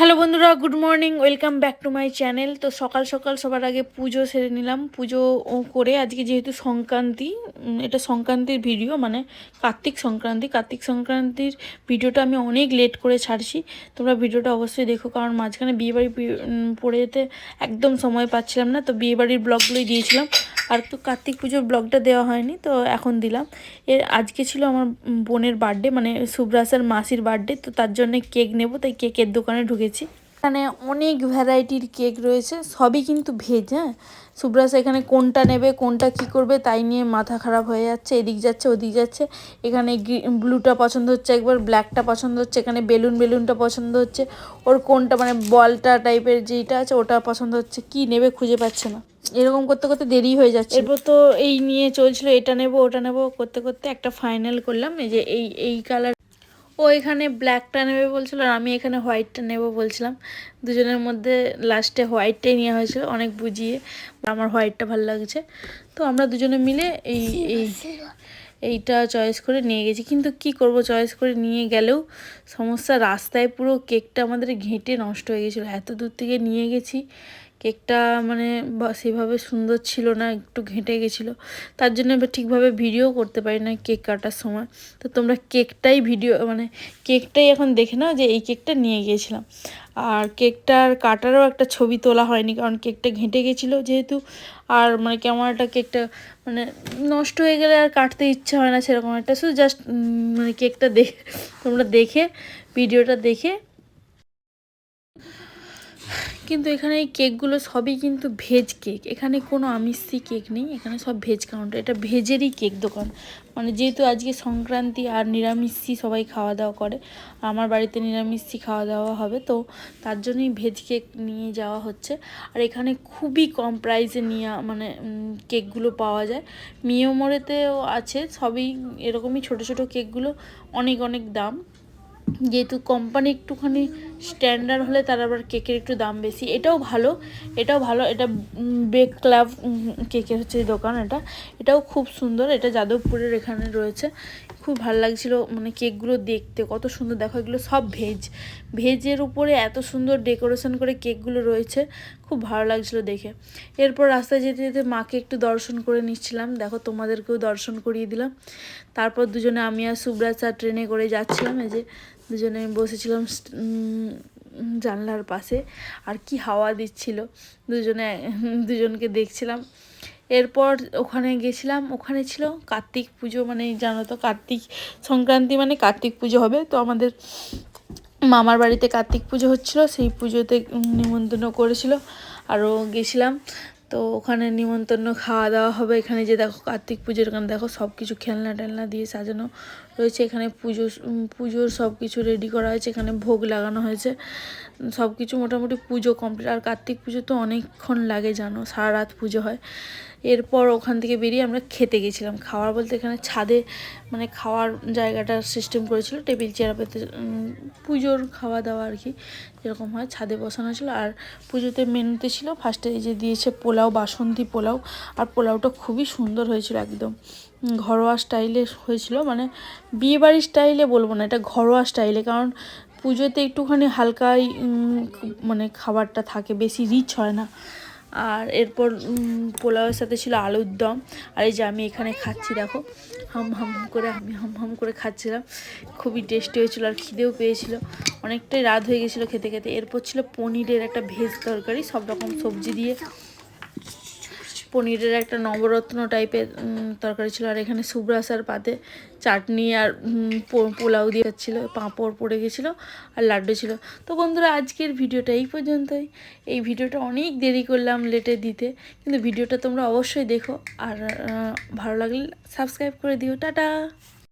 Hello বন্ধুরা, good morning, welcome back to my channel. তো সকাল সকাল সবার আগে পুজো সেরে নিলাম। পুজো করে আজকে যেহেতু সংক্রান্তি এটা সংক্রান্তির ভিডিও মানে কার্তিক সংক্রান্তি। কার্তিক সংক্রান্তির ভিডিওটা আমি অনেক লেট করে ছাড়ছি। তোমরা ভিডিওটা অবশ্যই দেখো, কারণ মাঝখানে বিয়েবাড়ি পড়ে যেতে একদম সময় পাচ্ছিলাম না, তো বিয়েবাড়ির ব্লগগুলোই দিয়েছিলাম। আর তো কার্তিক পুজোর ব্লগটা দেওয়া হয়নি, তো এখন দিলাম। এর আজকে ছিল আমার বোনের বার্থডে মানে সুব্রাসার মাসির বার্থডে, তো তার জন্য কেক নেব, তাই কেকের দোকানে ঢুকেছি। এখানে অনেক ভ্যারাইটির কেক রয়েছে, সবই কিন্তু ভেজ হ্যাঁ? সুব্রাস এখানে কোনটা নেবে, কোনটা কি করবে তাই নিয়ে মাথা খারাপ হয়ে যাচ্ছে, এদিক যাচ্ছে, ওদিক যাচ্ছে। এখানে ব্লুটা পছন্দ হচ্ছে একবার, ব্ল্যাকটা পছন্দ হচ্ছে, এখানে বেলুন, বেলুনটা পছন্দ হচ্ছে। ওর কোনটা মানে বলটা টাইপের যেটা আছে, ওটা পছন্দ হচ্ছে, কি নেবে খুঁজে পাচ্ছে না। এরকম করতে করতে দেরি হয়ে যাচ্ছে। এরপর তো এই নিয়ে চলছিল, এটা নেব, ওটা নেব, করতে করতে একটা ফাইনাল করলাম, এই যে এই এই কালার ও এখানে ব্ল্যাকটা নেবে বলছিল আর আমি এখানে হোয়াইটটা নেব বলছিলাম। দুজনের মধ্যে লাস্টে হোয়াইটটাই নেওয়া হয়েছিল, অনেক বুঝিয়ে। আমার হোয়াইটটা ভালো লাগছে। তো আমরা দুজনে মিলে এই এই, এইটা চয়েস করে নিয়ে গেছি। কিন্তু কি করব চয়েস করে নিয়ে গেলেও সমস্যা, রাস্তায় পুরো কেকটা আমাদের ঘেঁটে নষ্ট হয়ে গেছিল। এত দূর থেকে নিয়ে গেছি কেকটা মানে সেভাবে সুন্দর ছিল না, একটু ঘেঁটে গেছিল। তার জন্য ঠিকভাবে ভিডিও করতে পারি না কেক কাটার সময়। তো তোমরা কেকটাই ভিডিও মানে কেকটাই এখন দেখে নাও যে এই কেকটা নিয়ে গিয়েছিলাম। আর কেকটার কাটারও একটা ছবি তোলা হয়নি, কারণ কেকটা ঘেঁটে গেছিল যেহেতু। আর মানে একটা কেকটা মানে নষ্ট হয়ে গেলে আর কাটতে ইচ্ছা হয় না সেরকম একটা। শুধু জাস্ট মানে কেকটা দেখে তোমরা দেখে, ভিডিওটা দেখে কিন্তু এখানে এই কেকগুলো সবই কিন্তু ভেজ কেক। এখানে কোনো আমিষি কেক নেই, এখানে সব ভেজ কাউন্টার এটা ভেজেরই কেক দোকান। মানে যেহেতু আজকে সংক্রান্তি আর নিরামিষই সবাই খাওয়া দাওয়া করে, আমার বাড়িতে নিরামিষই খাওয়া দাওয়া হবে, তো তার জন্যই ভেজ কেক নিয়ে যাওয়া হচ্ছে। আর এখানে খুবই কম প্রাইসে নিয়ে মানে কেকগুলো পাওয়া যায়। মিয়োমোড়েতেও আছে, সবই এরকমই ছোট ছোট কেকগুলো, অনেক অনেক দাম। যেহেতু কোম্পানি একটুখানি স্ট্যান্ডার্ড হলে তার আবার কেকের একটু দাম বেশি। এটাও ভালো এটাও ভালো, এটা বেক ক্লাব কেকের হচ্ছে দোকান এটা। এটাও খুব সুন্দর, এটা যাদবপুরের এখানে রয়েছে। খুব ভালো লাগছিল মানে কেকগুলো দেখতে, কত সুন্দর দেখো, এগুলো সব ভেজ। ভেজের উপরে এত সুন্দর ডেকোরেশন করে কেকগুলো রয়েছে, খুব ভালো লাগছিল দেখে। এরপর রাস্তায় যেতে যেতে মাকে একটু দর্শন করে নিচ্ছিলাম, দেখো তোমাদেরকেও দর্শন করিয়ে দিলাম। তারপর দুজনে আমি আর সুব্রাজ আর ট্রেনে করে যাচ্ছিলাম, এই যে দুজনে বসেছিলাম জানলার পাশে, আর কি হাওয়া দিচ্ছিল। দুজনে, দুজনকে দেখছিলাম। এরপর ওখানে গেছিলাম, ওখানে ছিল কার্তিক পুজো মানে জানো তো কার্তিক সংক্রান্তি মানে কার্তিক পুজো হবে। তো আমাদের মামার বাড়িতে কার্তিক পুজো হচ্ছিল, সেই পুজোতে নিমন্ত্রণ করেছিল আরও গেছিলাম। তো ওখানে নিমন্ত্রণ খাওয়া দাওয়া হবে এখানে যে দেখো কার্তিক পুজোর, এখানে দেখো সব কিছু খেলনা টেলনা দিয়ে সাজানো রয়েছে, এখানে পুজো পুজোর সব কিছু রেডি করা হয়েছে, এখানে ভোগ লাগানো হয়েছে। সব কিছু মোটামুটি পুজো কমপ্লিট আর কার্তিক পুজো তো অনেকক্ষণ লাগে, জানো সারা রাত পুজো হয়। এরপর ওখান থেকে বেরিয়ে আমরা খেতে গেছিলাম। খাওয়ার বলতে এখানে ছাদে মানে খাওয়ার জায়গাটা সিস্টেম করেছিল টেবিল চেয়ার পেতে পুজোর খাওয়া দাওয়া আর কি, যেরকম হয়, ছাদে বসানো ছিল আর পুজোতে মেনুতে ছিল ফার্স্টে এই যে দিয়েছে পোলাও, বাসন্তী পোলাও, আর পোলাওটা খুবই সুন্দর হয়েছিল একদম। ঘরোয়া স্টাইলে হয়েছিল মানে বিয়েবাড়ির স্টাইলে বলব না, এটা ঘরোয়া স্টাইলে, কারণ পুজোতে একটুখানি হালকাই মানে খাবারটা থাকে, বেশি রিচ হয় না। আর এরপর পোলাওয়ের সাথে ছিল আলুর দম, আর এই যে আমি এখানে খাচ্ছি, দেখো, হাম হাম করে, আমি হাম হাম করে খাচ্ছিলাম, খুবই টেস্টি হয়েছিল আর খিদেও পেয়েছিল, অনেকটাই রাত হয়ে গেছিল খেতে খেতে, এরপর ছিল পনিরের একটা ভেজ তরকারি সব রকম সবজি দিয়ে পনিরের একটা নবরত্ন টাইপের তরকারি ছিল। আর এখানে সুব্রাসার পাতে চাটনি আর পোলাও দিয়ে যাচ্ছিল পাঁপড় পড়ে গেছিল আর লাড্ডু ছিল। তো বন্ধুরা, আজকের ভিডিওটা এই পর্যন্তই। এই ভিডিওটা অনেক দেরি করলাম লেটে দিতে, কিন্তু ভিডিওটা তোমরা অবশ্যই দেখো। আর ভালো লাগলে সাবস্ক্রাইব করে দিও। টাটা!